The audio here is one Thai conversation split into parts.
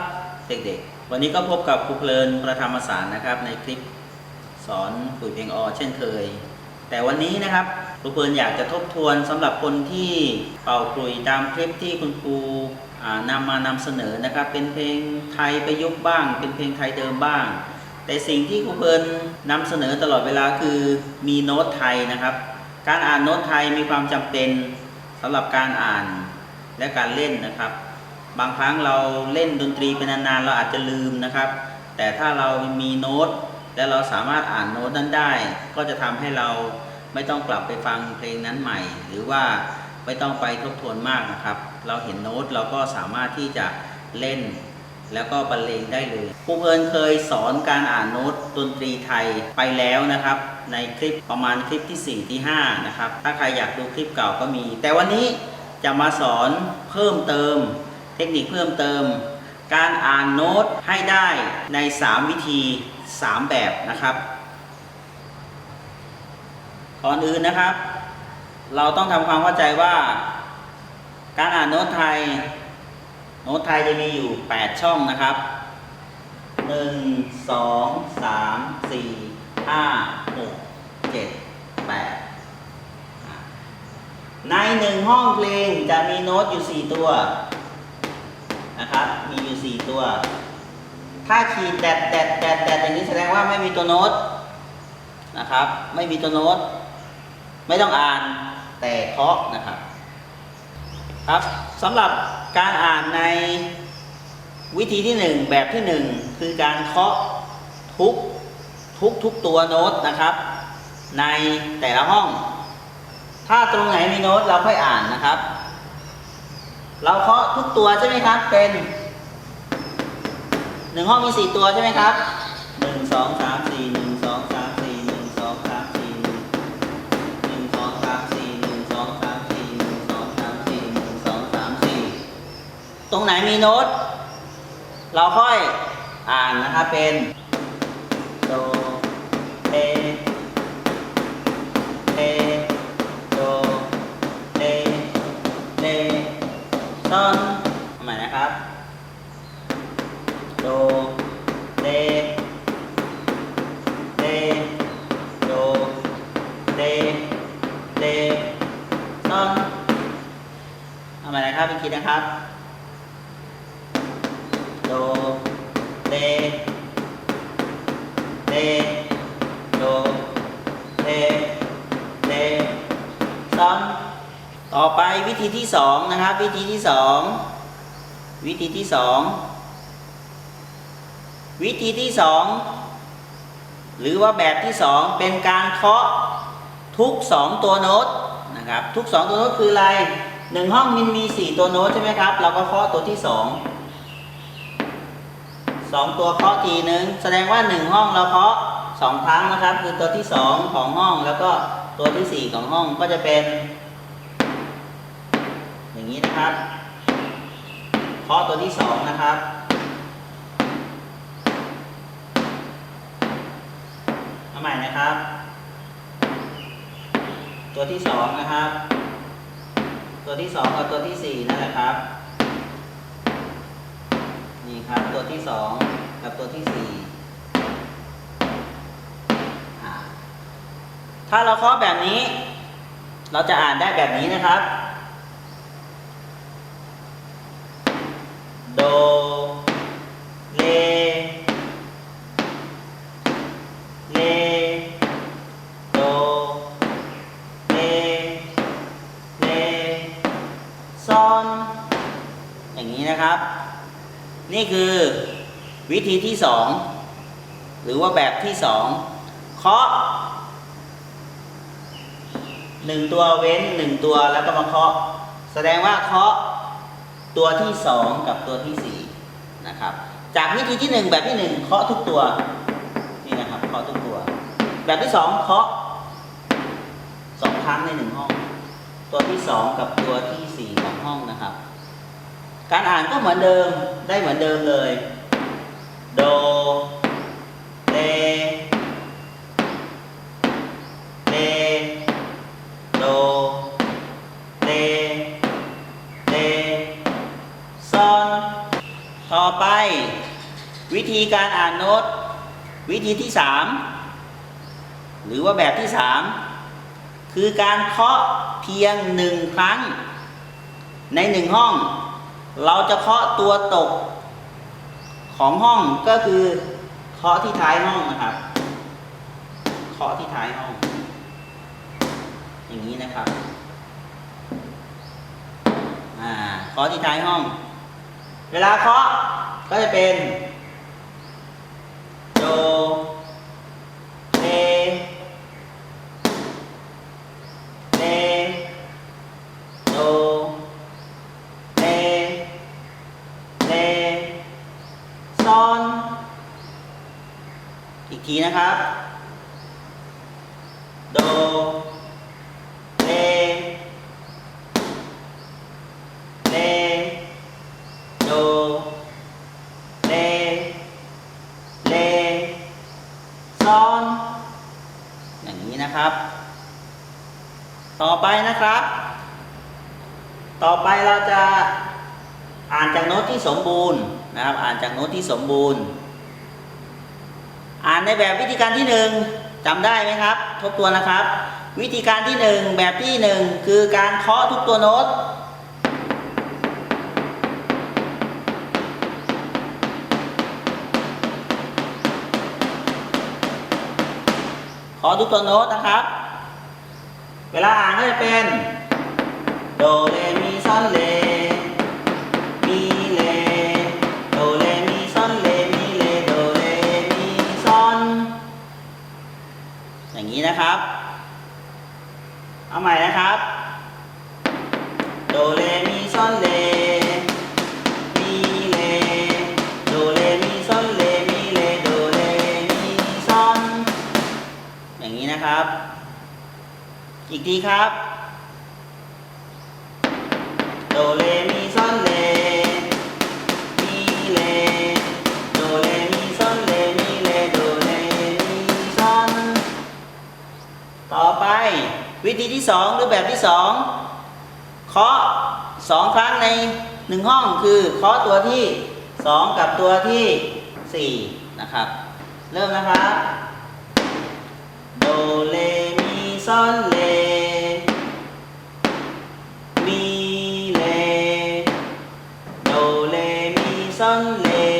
วับเด็กๆ วันนี้ก็พบกับครูเพลินประธรรมสารนะครับ ในคลิปสอนคุยเพลงอเช่นเคย แต่วันนี้นะครับครูเพลินอยากจะทบทวนสำหรับคนที่เป่าคลุยตามคลิปที่คุณครูอ่านำมานำเสนอนะครับ เป็นเพลงไทยประยุกต์บ้าง เป็นเพลงไทยเดิมบ้าง แต่สิ่งที่ครูเพลินนำเสนอตลอดเวลาคือมีโน้ตไทยนะครับ การอ่านโน้ตไทยมีความจำเป็นสำหรับการอ่านและการเล่นนะครับ บางครั้งเราเล่นดนตรีเป็นนานๆเราอาจจะลืมนะครับ แต่ถ้าเรามีโน้ต และเราสามารถอ่านโน้ตนั้นได้ ก็จะทำให้เราไม่ต้องกลับไปฟังเพลงนั้นใหม่ หรือว่าไม่ต้องไปทบทวนมากนะครับ เราเห็นโน้ตเราก็สามารถที่จะเล่น แล้วก็บรรเลงได้เลยครูเพลินเคยสอนการอ่านโน้ตดนตรีไทยไปแล้วนะครับ ในคลิปประมาณคลิปที่4ที่5นะครับถ้าใครอยากดูคลิปเก่าก็มี แต่วันนี้จะมาสอนเพิ่มเติม ทคนิคเพิ่มเติม การอ่านโน้ตให้ได้ใน 3 วิธี 3 แบบนะครับ ก่อนอื่นนะครับ เราต้องทำความเข้าใจว่า การอ่านโน้ตไทย โน้ตไทยจะมีอยู่ 8 ช่องนะครับ 1 2 3 4 5 6 7 8ในหนึ่งห้องเพลงจะมีโน้ตอยู่ 4 ตัว นะครับ มีอยู่ 4 ตัว ถ้าขีดแดดแดดแดดแดดอย่างนี้แสดงว่าไม่มีตัวโน้ตนะครับ ไม่มีตัวโน้ต ไม่ต้องอ่านแต่เคาะนะครับ ครับสำหรับการอ่านในวิธีที่ 1 แบบที่ 1 คือการเคาะทุกทุกทุกตัวโน้ตนะครับ ในแต่ละห้อง ถ้าตรงไหนมีโน้ตเราค่อยอ่านนะครับ เราเคาะทุกตัวใช่ไหมครับ เป็นหนึ่งห้องมีสี่ตัวใช่ไหมครับหนึ่งสองสามสี่หนึ่งสองสามสี่หนึ่งสองสามสี่หนึ่งหนึ่งสองสามสี่หนึ่งสองสามสี่หนึ่งสองสามสี่หนึ่งสองสามสี่ตรงไหนมีโน้ต เราค่อยอ่านนะครับเป็น เดเดซอนทำไมนะครับอีกทีนะครับโดเดเดโดเดเดซอนต่อไปวิธีที่สองนะครับ วิธีที่สองวิธีที่สองวิธีที่สองหรือว่าแบบที่สองเป็นการเคาะ ทุกสองตัวโน้ตนะครับทุกสองตัวโน้ตคืออะไรหนึ่งห้องมันมีสี่ตัวโน้ตใช่ไหมครับ เราก็เคาะตัวที่สองสองตัวเคาะทีนึงแสดงว่าหนึ่งห้องเราเคาะสองครั้งนะครับ คือตัวที่สองของห้องแล้วก็ตัวที่สี่ของห้องก็จะเป็น อย่างนี้นะครับเคาะตัวที่สองนะครับเอาใหม่นะครับ ตัวที่สองนะครับ ตัวที่สองกับตัวที่สี่นั่นแหละครับ นี่ครับตัวที่สองกับตัวที่สี่ถ้าเราเคาะแบบนี้ เราจะอ่านได้แบบนี้นะครับ โด เล อนอย่างนี้นะครับ นี่คือวิธีที่สองหรือว่าแบบที่สองเคาะหนึ่งตัวเว้นหนึ่งตัวแล้วก็มาเคาะ แสดงว่าเคาะตัวที่สองกับตัวที่สี่นะครับ จากวิธีที่หนึ่งแบบที่หนึ่งเคาะทุกตัวนี่นะครับเคาะทุกตัว แบบที่สองเคาะสองครั้งในหนึ่งห้อง ตัวที่สองกับตัวที่สี่ของห้องนะครับ การอ่านก็เหมือนเดิมได้เหมือนเดิมเลย โดเลเลโดเลเลซอนต่อไป วิธีการอ่านโน้ต วิธีที่สามหรือว่าแบบที่สาม คือการเคาะเพียงหนึ่งครั้ง ในหนึ่งห้อง เราจะเคาะตัวตกของห้องก็คือเคาะที่ท้ายห้องนะครับเคาะที่ท้ายห้อง อย่างนี้นะครับอ่าเคาะที่ท้ายห้อง เวลาเคาะก็จะเป็นโด อีกทีนะครับ โดเรเรโดเรเรซอน อย่างนี้นะครับ ต่อไปนะครับ ต่อไปเราจะอ่านจากโน้ตที่สมบูรณ์นะครับ อ่านจากโน้ตที่สมบูรณ์ อ่านในแบบวิธีการที่หนึ่งจำได้ไหมครับ ทบทวนนะครับ วิธีการที่หนึ่งแบบที่หนึ่งคือการเคาะทุกตัวโน้ตขอทุกตัวโน้ตนะครับ เวลาอ่านก็จะเป็น โดเรม อย่างนี้นะครับ เอาใหม่นะครับ โดเรมีซอนเลมีเลโดเรมีซอนเลมีเลโดเรมีซอนอย่างนี้นะครับ อีกทีครับ โดเรมี ธีที่สองหรือแบบที่สองเคาะสองครั้งในหนึ่งห้องคือเคาะตัวที่สองกับตัวที่สี่นะครับ เริ่มนะครับ โดเลมีซอนเลมีเลโดเลมีซอนเลมีเล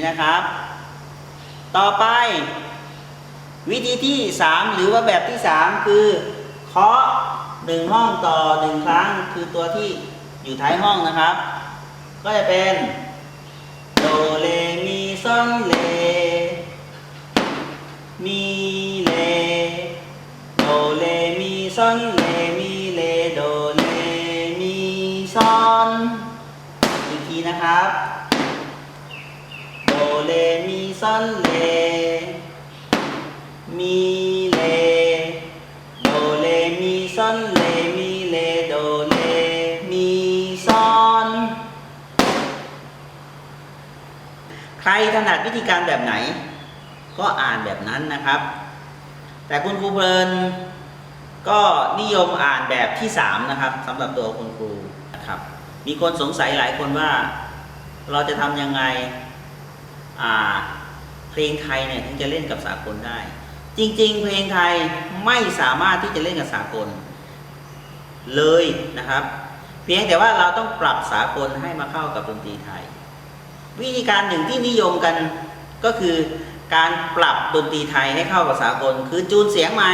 นี้นะครับ ต่อไป วิธีที่สามหรือว่าแบบที่สามคือเคาะหนึ่งห้องต่อหนึ่งครั้งคือตัวที่อยู่ท้ายห้องนะครับ ก็จะเป็นโดเลมีซอนเล มีซอนเล มีเลโดเลมีซอนเล มีเลโดเลมีซอนใครถนัดวิธีการแบบไหน ก็อ่านแบบนั้นนะครับ แต่คุณครูเพลินก็นิยมอ่านแบบที่สามนะครับสำหรับตัวคุณครูนะครับ มีคนสงสัยหลายคนว่าเราจะทำยังไง อ่า เพลงไทยเนี่ยถึงจะเล่นกับสากลได้ จริง ๆ เพลงไทยไม่สามารถที่จะเล่นกับสากล เลยนะครับ เพียงแต่ว่าเราต้องปรับสากลให้มาเข้ากับดนตรีไทย วิธีการหนึ่งที่นิยมกันก็คือการปรับดนตรีไทยให้เข้ากับสากล คือจูนเสียงใหม่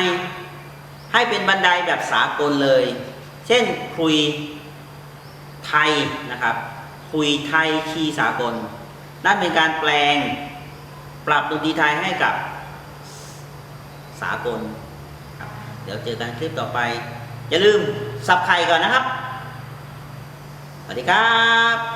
ให้เป็นบันไดแบบสากลเลย เช่นคุยไทยนะครับคุยไทยคีย์สากล นั่นเป็นการแปลง ปรับดนตรีไทยให้กับสากลครับเดี๋ยวเจอกันคลิปต่อไป อย่าลืมสับไข่ก่อนนะครับ สวัสดีครับ